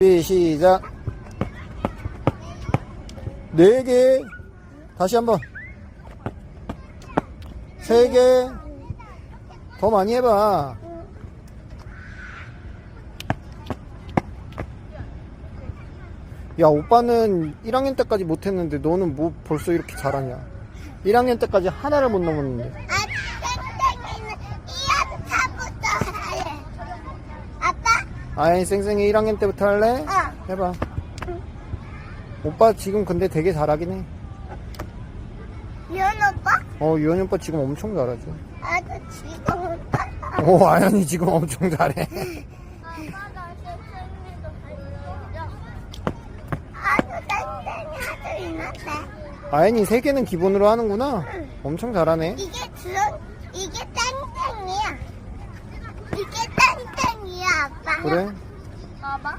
준비, 시작. 네 개. 다시 한 번. 세 개. 더 많이 해봐. 야, 오빠는 1학년 때까지 못했는데 너는 뭐 벌써 이렇게 잘하냐? 1학년 때까지 하나를 못 넘었는데. 아, 땡땡이는 이연타부터 할래. 아이, 쌩쌩이 1학년 때부터 할래? 어. 해봐. 오빠 지금 근데 되게 잘하긴 해. 이연 오빠? 어, 유현이 오빠 지금 엄청 잘하지. 아주 지금 오, 아연이 지금 엄청 잘해. 아연이 세 개는 기본으로 하는구나. 엄청 잘하네. 이게 주연, 이게 땡땡이야. 이게 爸爸。